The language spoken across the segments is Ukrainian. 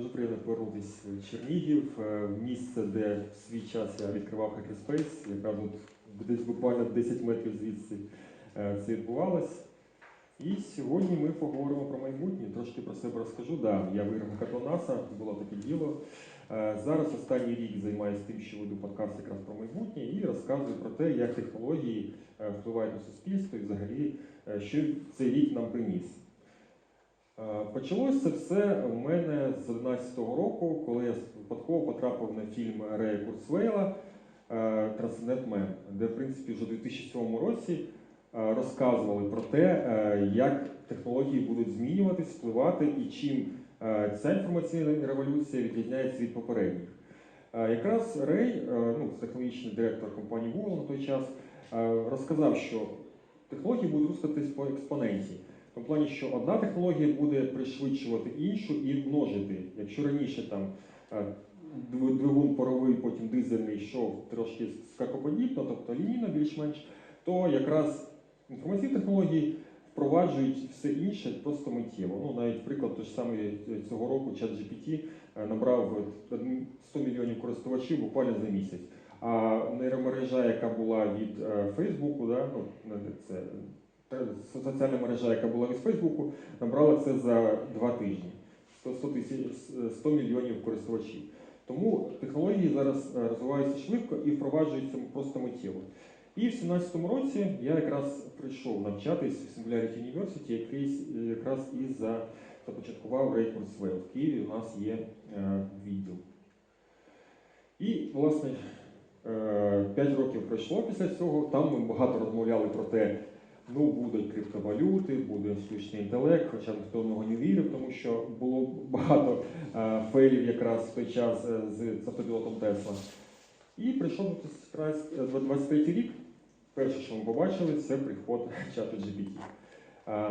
Дуже приємно повернутися в Чернігів, е, в місце, де в свій час я відкривав Hackerspace, яка тут десь буквально 10 метрів звідси е, це відбувалось. І сьогодні ми поговоримо про майбутнє. Трошки про себе розкажу. Да, я виграв хакатон НАСА, було таке діло. Е, Зараз останній рік займаюся тим, що веду подкаст якраз про майбутнє і розказую про те, як технології впливають на суспільство і взагалі, що цей рік нам приніс. Е, Почалося це все у мене з 11-го року, коли я випадково потрапив на фільм Рея Курцвейла Мен, де, в принципі, вже у 2007 році е, розказували про те, е, як технології будуть змінюватись, впливати і чим ця інформаційна революція відрізняється від попередніх. Якраз Рей, ну, технологічний директор компанії Google на той час, розказав, що технології будуть рухатись по експоненті. В тому плані, що одна технологія буде пришвидшувати іншу і множити. Якщо раніше там е, двигун паровий, потім дизельний йшов трошки скакоподібно, тобто лінійно більш-менш, то якраз інформаційні технології впроваджують все інше просто миттєво. Ну, навіть приклад той ж самий е, цього року ChatGPT е, набрав е, 100 мільйонів користувачів буквально за місяць. А нейромережа, яка була від Фейсбуку, да, ну, це соціальна мережа, яка була від Фейсбуку, набрала це за два тижні. 100, 100, тисяч, 100 мільйонів користувачів. Тому технології зараз е, розвиваються швидко і впроваджуються просто миттєво. І в 2017 році я якраз прийшов навчатись в Singularity University, який е, якраз і за, започаткував Рей Курсвейл. В Києві у нас є е, відділ. І, власне, 5 років пройшло після цього. Там ми багато розмовляли про те, ну будуть криптовалюти, буде штучний інтелект, хоча ніхто в нього не вірив, тому що було багато е, фейлів якраз в той час е, з автопілотом Тесла. І прийшов якраз 23 рік. Перше, що ми побачили, це приход чату GPT.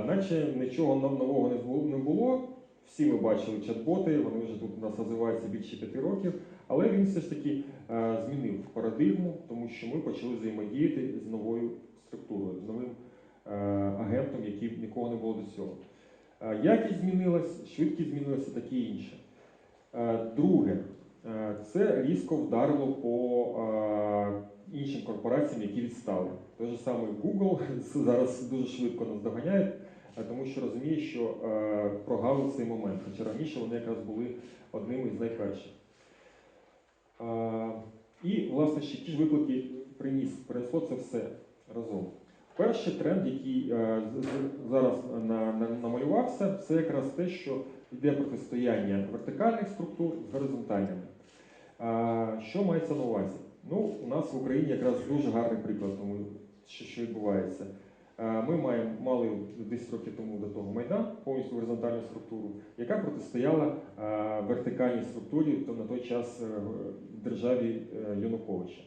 Наче нічого нов- нового не було, не було. Всі ми бачили чат-боти, вони вже тут у нас розвиваються більше п'яти років, але він все ж таки е, змінив парадигму, тому що ми почали взаємодіяти з новою структурою, з новим е, агентом, який нікого не було до цього. Е, Якість змінилась, швидкість змінилася, таке інше. Е, Друге, е, це різко вдарило по е, іншим корпораціям, які відстали. Той же самий Google зараз дуже швидко нас доганяє, е, тому що розуміє, що е, прогавив цей момент. Хоча раніше вони якраз були одними з найперших. Е, І, власне, ще ті ж виклики приніс, принесло це все разом. Перший тренд, який е, зараз на, намалювався, це якраз те, що йде протистояння вертикальних структур з горизонтальними. Що мається на увазі? Ну, у нас в Україні якраз дуже гарний приклад тому, що, відбувається. Ми маємо, мали 10 років тому до того Майдан, повністю горизонтальну структуру, яка протистояла вертикальній структурі на той час е, державі е, Януковича.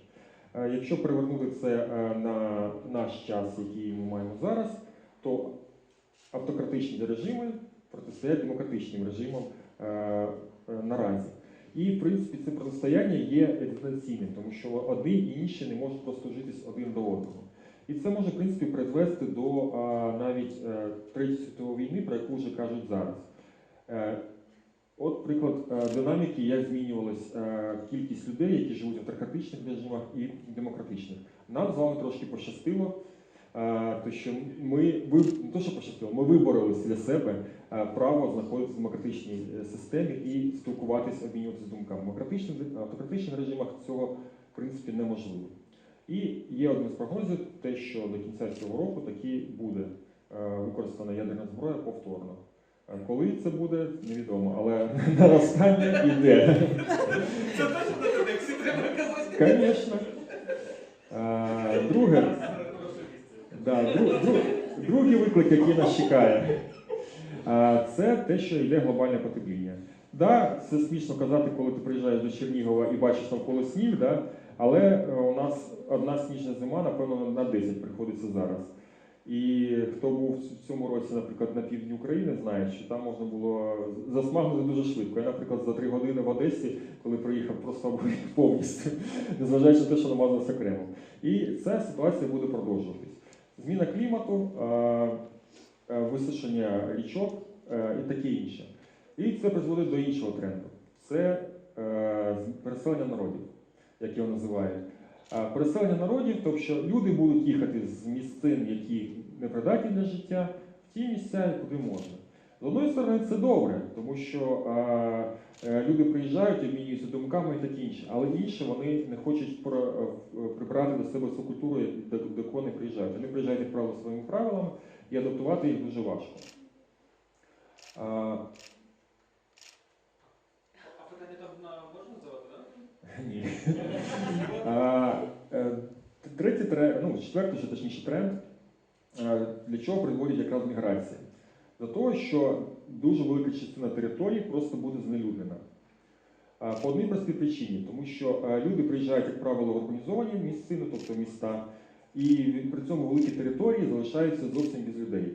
Е, Якщо перевернути це е, на наш час, який ми маємо зараз, то автократичні режими протистоять демократичним режимам е, наразі. І, в принципі, це протистояння є екзистенційним, тому що одні і інші не можуть просто житись один до одного. І це може, в принципі, призвести до навіть Третьої світової війни, про яку вже кажуть зараз. От приклад е, динаміки, як змінювалась е, кількість людей, які живуть в автократичних режимах і демократичних. Нам з вами трошки пощастило, е, то що ми ви не то, що пощастило, ми виборолися для себе право знаходитися в демократичній системі і спілкуватися, обмінюватися думками. В демократичних автократичних режимах цього в принципі неможливо. І є одним з прогнозів, те, що до кінця цього року таки буде використана ядерна зброя повторно. Е, Коли це буде, невідомо, але наростання йде. Це точно на тексті треба казати. Звісно. Е, Друге, да, дру- дру- другий виклик, який нас чекає, е, це те, що йде глобальне потепління. Да, це смішно казати, коли ти приїжджаєш до Чернігова і бачиш навколо сніг, да, але у нас одна сніжна зима, напевно, на 10 приходиться зараз. І хто був в цьому році, наприклад, на півдні України, знає, що там можна було засмагнути дуже швидко. Я, наприклад, за три години в Одесі, коли приїхав, просто повністю, незважаючи на те, що намазався кремом. І ця ситуація буде продовжуватись. Зміна клімату, е, е, висушення річок е, і таке інше. І це призводить до іншого тренду. Це переселення народів, як його називають. Переселення народів, тобто що люди будуть їхати з місцин, які не придатні для життя, в ті місця, куди можна. З одної сторони, це добре, тому що е, люди приїжджають, обмінюються думками і таке інше, але інше вони не хочуть е, до себе цю культуру, до, до кого вони приїжджають. Вони приїжджають, як правило, своїми правилами, і адаптувати їх дуже важко. А, А питання там можна задавати, так? ні. Е, Третій тренд, ну, четвертий, ще точніше тренд, е, для чого приводить якраз міграція? До того, що дуже велика частина території просто буде знелюднена. По одній простій причині, тому що е, люди приїжджають, як правило, в урбанізовані місцини, тобто міста, і при цьому великі території залишаються зовсім без людей.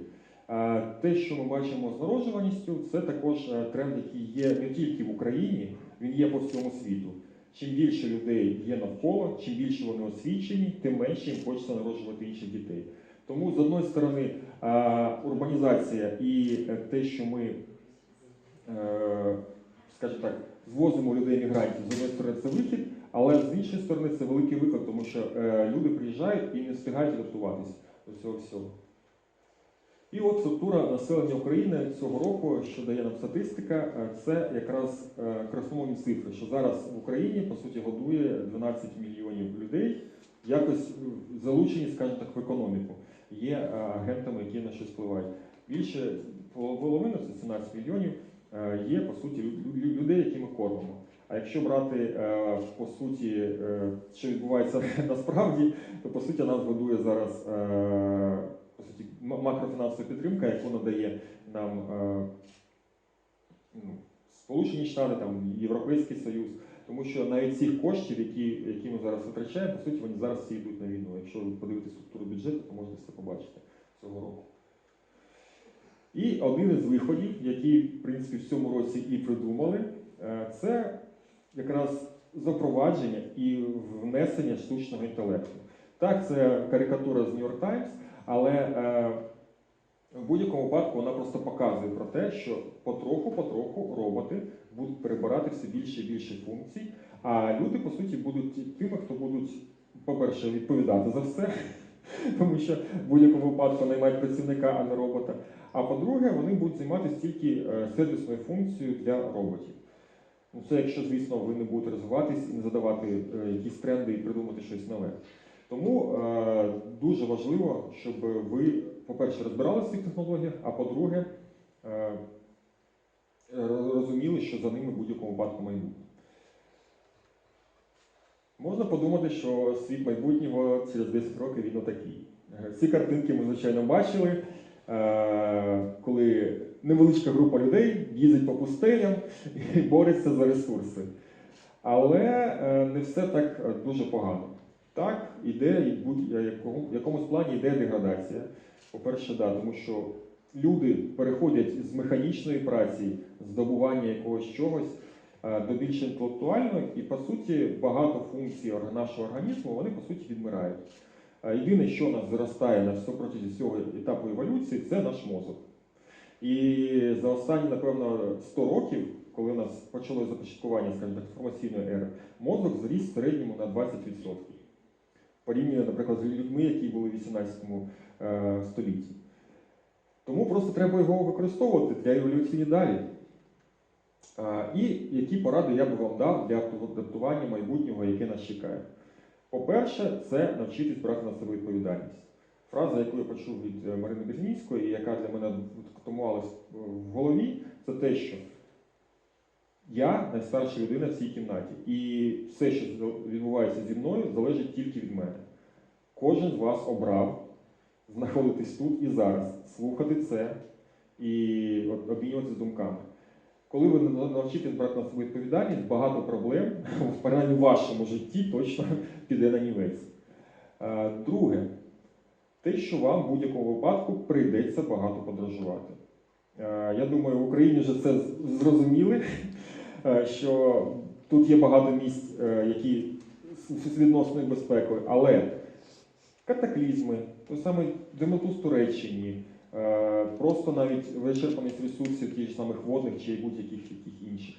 Те, що ми бачимо з народжуваністю, це також е, тренд, який є не тільки в Україні, він є по всьому світу. Чим більше людей є навколо, чим більше вони освічені, тим менше їм хочеться народжувати інших дітей. Тому з одної сторони урбанізація і е, те, що ми, е, скажімо так, звозимо людей мігрантів, з одної сторони це вихід, але з іншої сторони це великий виклик, тому що е, люди приїжджають і не встигають адаптуватися до цього всього. І от структура населення України цього року, що дає нам статистика, е, це якраз е, красномовні цифри, що зараз в Україні по суті годує 12 мільйонів людей, якось е, залучені, скажімо так, в економіку. Є агентами, які на щось впливають. Більше половини, це 17 мільйонів, є по суті лю- лю- людей, які ми кормимо. А якщо брати по суті, що відбувається насправді, то по суті нас годує зараз макрофінансова підтримка, яку надає нам е, ну, Сполучені Штати, там Європейський Союз. Тому що навіть цих коштів, які, які ми зараз витрачаємо, по суті, вони зараз всі йдуть на війну. Якщо ви подивитесь структуру бюджету, то можете це побачити цього року. І один із виходів, який, в принципі, в цьому році і придумали, е, це якраз запровадження і внесення штучного інтелекту. Так, це карикатура з New York Times, але е, в будь-якому випадку вона просто показує про те, що потроху-потроху роботи будуть перебирати все більше і більше функцій, а люди, по суті, будуть тими, хто будуть, по-перше, відповідати за все, тому що в будь-якому випадку наймають працівника, а не робота. А по-друге, вони будуть займатися тільки е, сервісною функцією для роботів. Ну, це якщо, звісно, ви не будете розвиватись не задавати е, якісь тренди і придумати щось нове. Тому е, дуже важливо, щоб ви, по-перше, розбиралися в цих технологіях, а по-друге, е, розуміли, що за ними в будь-якому випадку майбутнє. Можна подумати, що світ майбутнього через 10 років він отакий. Е, Ці картинки ми, звичайно, бачили, е, коли невеличка група людей їздить по пустелям і бореться за ресурси. Але е, не все так е, дуже погано. Так, іде в якомусь плані йде деградація. По-перше, да, тому що люди переходять з механічної праці, здобування якогось чогось е, до більш інтелектуальної, і по суті багато функцій нашого організму вони по суті відмирають. Е, Єдине, що нас зростає на протязі цього етапу еволюції, це наш мозок. І за останні, напевно, 100 років, коли у нас почалося започаткування, скажімо так, інформаційної ери, мозок зріс в середньому на 20%. Порівняно, наприклад, з людьми, які були в 18 е, столітті. Тому просто треба його використовувати для еволюції далі. І які поради я би вам дав для адаптування майбутнього, яке нас чекає. По-перше, це навчитись брати на себе відповідальність. Фраза, яку я почув від е, Марини Безнінської, яка для мене томувалась в голові, це те, що я найстарша людина в цій кімнаті, і все, що відбувається зі мною, залежить тільки від мене. Кожен з вас обрав знаходитись тут і зараз, слухати це і обмінюватися думками. Коли ви навчитесь брати на себе відповідальність, багато проблем, принаймні в вашому житті, точно піде на нівець. Е, Друге, те, що вам в будь-якому випадку прийдеться багато подорожувати. Е, Я думаю, в Україні вже це зрозуміли, що тут є багато місць, е, які з відносною безпекою, але катаклізми, той самий землетрус Туреччині, Е, Просто навіть вичерпаність ресурсів тих самих водних чи будь-яких яких інших.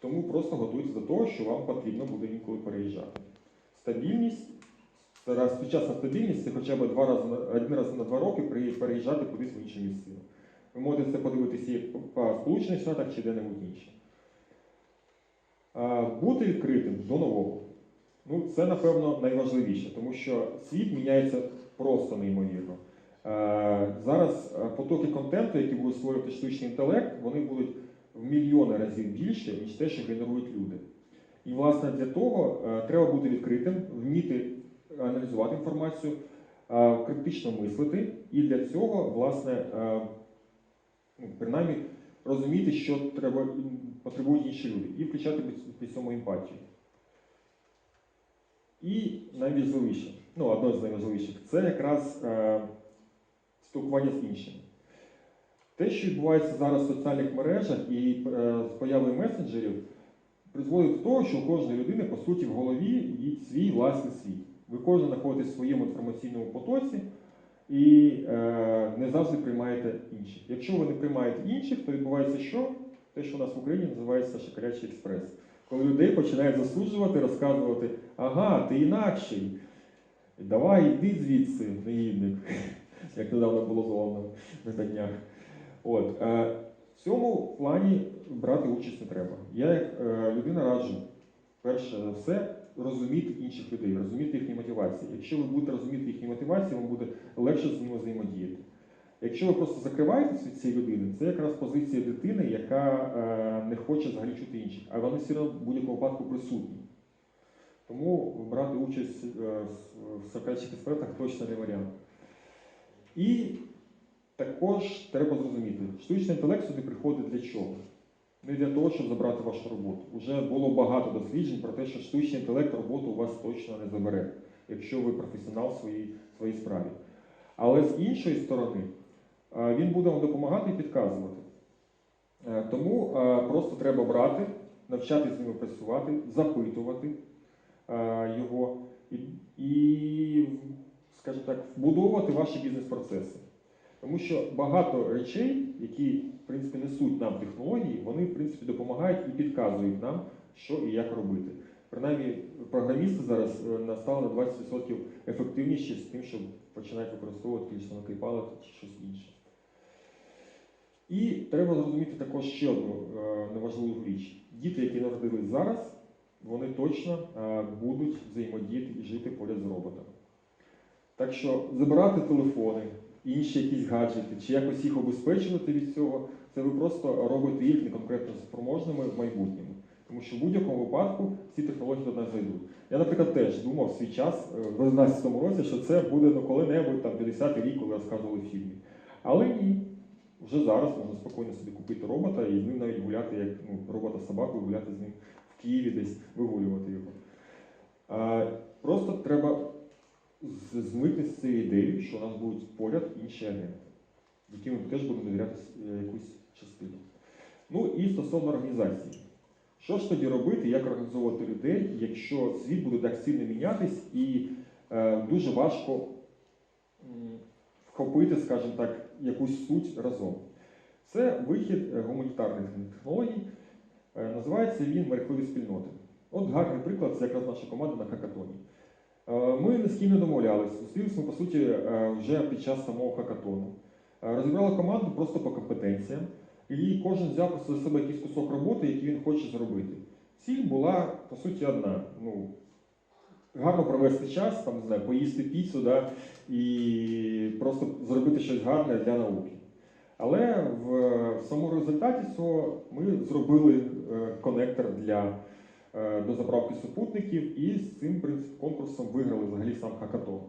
Тому просто готуйтесь до того, що вам потрібно буде інколи переїжджати. Стабільність, зараз сучасна стабільність це хоча б два рази один раз на два роки переїжджати кудись в інше місце. Ви можете це подивитися по Сполучених Штатах чи де-небудь інше. А, Бути відкритим до нового. Ну, це, напевно, найважливіше, тому що світ міняється просто неймовірно. Е, Зараз е, потоки контенту, які будуть створювати штучний інтелект, вони будуть в мільйони разів більше, ніж те, що генерують люди. І, власне, для того е, треба бути відкритим, вміти аналізувати інформацію, е, критично мислити, і для цього, власне, е, ну, принаймні, розуміти, що треба, потребують інші люди, і включати при- цьому емпатію. І найважливіше, ну, одне з найважливіших, це якраз е, спілкування з іншими. Те, що відбувається зараз в соціальних мережах і е, з появою месенджерів, призводить до того, що у кожної людини, по суті, в голові є свій власний світ. Ви кожен знаходитесь в своєму інформаційному потоці і е, не завжди приймаєте інших. Якщо ви не приймаєте інших, то відбувається що? Те, що у нас в Україні називається шикарячий експрес. Коли людей починають засуджувати, розказувати, ага, ти інакший. Давай, йди звідси, негідник, як недавно було зловно на днях. От, е, в цьому плані брати участь не треба. Я як е, людина раджу, перше за все, розуміти інших людей, розуміти їхні мотивації. Якщо ви будете розуміти їхні мотивації, вам буде легше з ними взаємодіяти. Якщо ви просто закриваєтесь від цієї людини, це якраз позиція дитини, яка е, не хоче взагалі чути інших, а вони все одно в будь-якому випадку присутні. Тому брати участь е, в сократчих експертах точно не варіант. І також треба зрозуміти, штучний інтелект сюди приходить для чого? Не для того, щоб забрати вашу роботу. Уже було багато досліджень про те, що штучний інтелект роботу у вас точно не забере, якщо ви професіонал в своїй, своїй справі. Але з іншої сторони, він буде вам допомагати і підказувати. Е, Тому е, просто треба брати, навчатися з ними працювати, запитувати е, його і, скажімо так, вбудовувати ваші бізнес-процеси. Тому що багато речей, які в принципі несуть нам технології, вони в принципі допомагають і підказують нам, що і як робити. Принаймні, програмісти зараз стали на 20% ефективніші з тим, щоб починають використовувати ті ж чи щось інше. І треба зрозуміти також ще одну е, неважливу річ. Діти, які народились зараз, вони точно е, будуть взаємодіяти і жити поряд з роботами. Так що забирати телефони, інші якісь гаджети, чи якось їх обезпечувати від цього, це ви просто робите їх неконкретно спроможними в майбутньому. Тому що в будь-якому випадку ці технології до нас зайдуть. Я, наприклад, теж думав свій час, е, в 2011 році, що це буде ну, коли-небудь, там 50-й рік, коли розказували в фільмі. Але ні. Вже зараз можна спокійно собі купити робота і з ним навіть гуляти, як ну, робота з собакою, гуляти з ним в Києві десь, вигулювати його. А, просто треба змити з цією ідеєю, що у нас будуть поряд інші агенти, яким ми теж будемо довіряти е, якусь частину. Ну і стосовно організації. Що ж тоді робити, як організовувати людей, якщо світ буде так сильно мінятись і е, дуже важко вхопити, скажімо так, якусь суть разом? Це вихід е, гуманітарних технологій. Е, Називається він мерехливі спільноти. От гарний приклад, це якраз наша команда на хакатоні. Е, Ми ні з ким не домовлялися. Зустрілися ми, по суті, вже під час самого хакатону. Розібрали команду просто по компетенціям, і кожен взяв за себе якийсь кусок роботи, який він хоче зробити. Ціль була, по суті, одна. Ну, гарно провести час, там, не знаю, поїсти піцу да, і просто зробити щось гарне для науки. Але в, в самому результаті цього ми зробили е, конектор для е, до заправки супутників і з цим конкурсом виграли взагалі сам хакатон.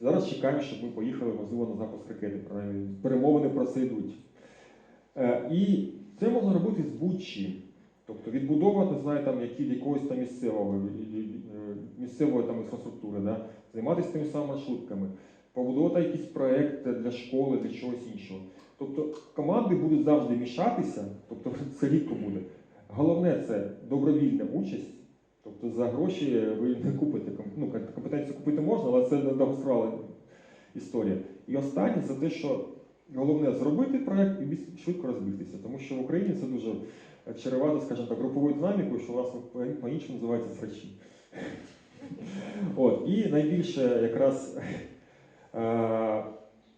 Зараз чекаємо, щоб ми поїхали, можливо, на запуск ракети. Перемовини про це йдуть. Е, і це можна робити з будь-чим. Тобто відбудовувати, знаю, там, які, якогось там місцевого, е, місцевої там, інфраструктури, да? займатися тими самими маршрутками, побудувати якийсь проєкт для школи, для чогось іншого. Тобто команди будуть завжди мішатися, тобто це рідко буде. Головне це добровільна участь. Тобто за гроші ви не купите ну, компетенцію купити можна, але це довгострола історія. І останнє за те, що головне зробити проект і швидко розбитися, тому що в Україні це дуже чаревато, скажімо так, груповою динамікою, що у нас по- по-іншому називається срачі. От, і найбільше якраз е,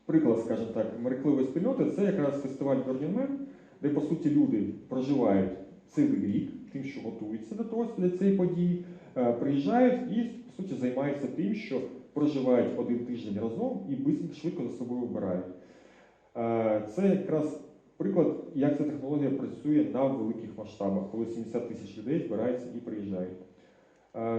приклад, скажімо так, мерекливої спільноти це якраз фестиваль Burning де по суті люди проживають цілий рік, тим, що готуються до того для цієї події, е, приїжджають і по суті займаються тим, що проживають один тиждень разом і швидко за собою вибирають. Е, Це якраз приклад, як ця технологія працює на великих масштабах, коли 70 тисяч людей збираються і приїжджають. Е,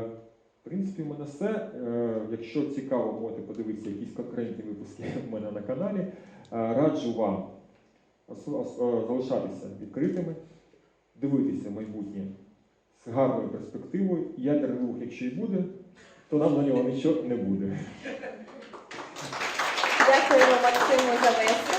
В принципі, в мене все. Е, Якщо цікаво, можете подивитися якісь конкретні випуски в мене на каналі. Раджу вам залишатися відкритими, дивитися майбутнє з гарною перспективою. Ядерний рух, якщо і буде, то нам на нього нічого не буде. Дякуємо Максиму за.